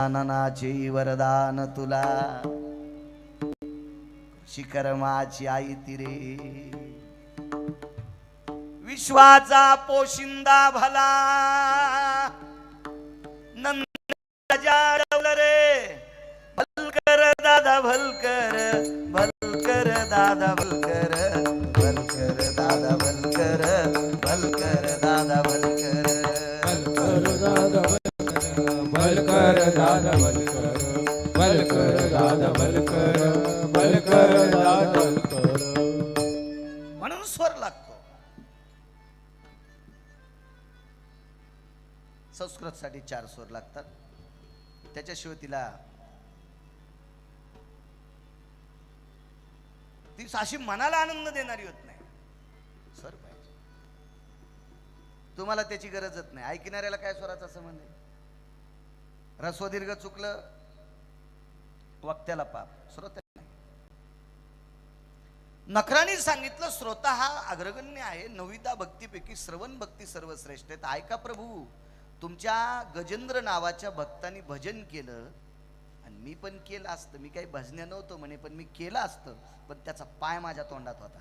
आननाचे वरदान तुला. शिकर्माची आई तिरे. विश्वाचा पोशिंदा भला. नंद रे. भलकर दादा भलकर भलकर दादा भलकर. बलकर दादा बलकर बलकर दादा बलकर बलकर दादा बलकर म्हणून स्वर लागतो. संस्कृत साठी चार स्वर लागतात. त्याच्याशिवाय तिला ती अशी मनाला आनंद देणारी होत नाही. स्वर पाहिजे. तुम्हाला त्याची गरजच नाही. ऐकणाऱ्याला काय स्वराचा संबंध आहे? रस्वदीर्घ चुकलं वक्त्याला पाप. श्रोत्या नखराने सांगितलं श्रोता हा अग्रगण्य आहे. नविता भक्तीपैकी श्रवण भक्ती सर्वश्रेष्ठ आहेत. ऐका प्रभू तुमच्या गजेंद्र नावाच्या भक्तांनी भजन केलं आणि मी पण केलं असतं. मी काही भजन्या नव्हतं म्हणे पण मी केलं असतं. पण त्याचा पाय माझ्या तोंडात होता.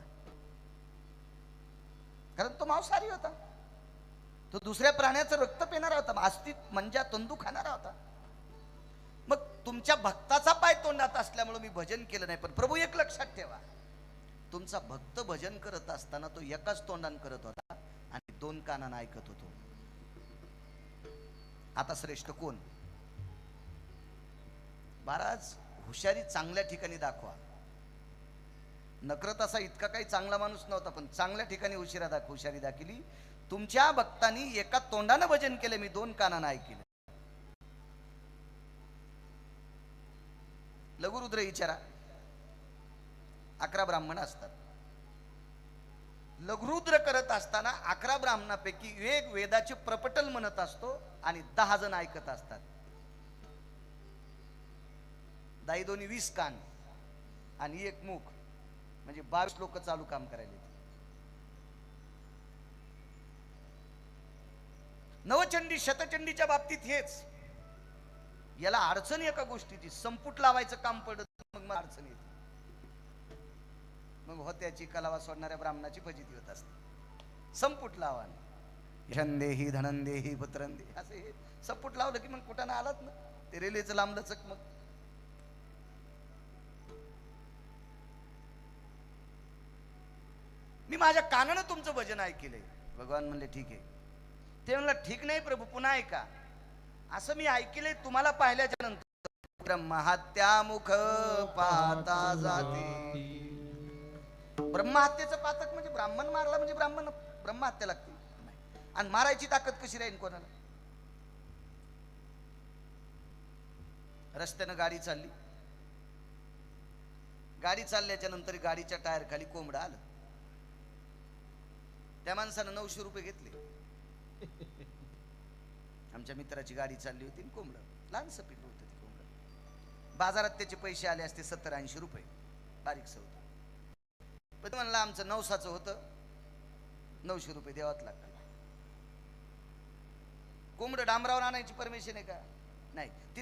कारण तो मांसाहारी होता. तो दुसऱ्या प्राण्याचं रक्त पिणारा होता. अस्तित्व मंजा तंदू खाणारा होता. तुमच्या भक्ताचा पाय तोंडात असल्यामुळे मी भजन केलं नाही पण प्रभू एक लक्षात ठेवा. तुमचा भक्त भजन करत असताना तो एकाच तोंडान करत होता आणि दोन कानानं ऐकत होतो. आता श्रेष्ठ कोण? महाराज हुशारी चांगल्या ठिकाणी दाखवा. नकरत असा इतका काही चांगला माणूस नव्हता पण चांगल्या ठिकाणी उशिरा दाख हुशारी दाखवली तुमच्या भक्तांनी एका तोंडानं भजन केलं मी दोन कानानं ऐकलं. दगुरुद्र विचारा अकरा ब्राह्मण असतात. लघुरुद्र करत असताना अकरा ब्राह्मणापैकी एक वेदाचे प्रपटल म्हणत असतो आणि दहा जण ऐकत असतात. दाई दोन्ही वीस कान आणि एक मुख म्हणजे बावीस लोक चालू काम करायला नवचंडी शतचंडीच्या बाबतीत हेच. याला अडचण एका गोष्टीची. संपुट लावायचं काम पडत मग मला अडचण येते. मग होत्याची कलावा सोडणाऱ्या ब्राह्मणाची फजिती होत असते. संपुट लावा झंदेही धनंदेही पुत्रंदे. असं हे संपुट लावलं की मग कुठं आलात ना. ते रेल्वेचं लांबलं चक मग. मी माझ्या कानानं तुमचं भजन ऐकलंय. भगवान म्हणले ठीक आहे. ते म्हणलं ठीक नाही प्रभू पुन्हा ऐका. असं मी ऐकलंय तुम्हाला पाहिल्याच्या नंतर. ब्रह्महत्या मुख पाहता जाते. ब्रह्महत्येचं पातक म्हणजे ब्राह्मण मारला म्हणजे ब्राह्मण ब्रह्महत्या लागते. आणि मारायची ताकद कशी राहील कोणाला? रस्त्यानं गाडी चालली. गाडी चालल्याच्या नंतर गाडीच्या टायर खाली कोंबडं आलं. त्या माणसानं नऊशे रुपये घेतले. आमच्या मित्राची गाडी चालली होती कोंबडं. लहानसं पिल्लू होतं ते कोंबडं. बाजारात त्याचे पैसे आले असते सत्तर ऐंशी रुपये. बारीकसं होतं पण म्हणलं आमचं नवसाचं होतं. नऊशे रुपये द्यावाच लागतात. कोंबडं डांबरावर आणायची परमिशन आहे का? नाही. ती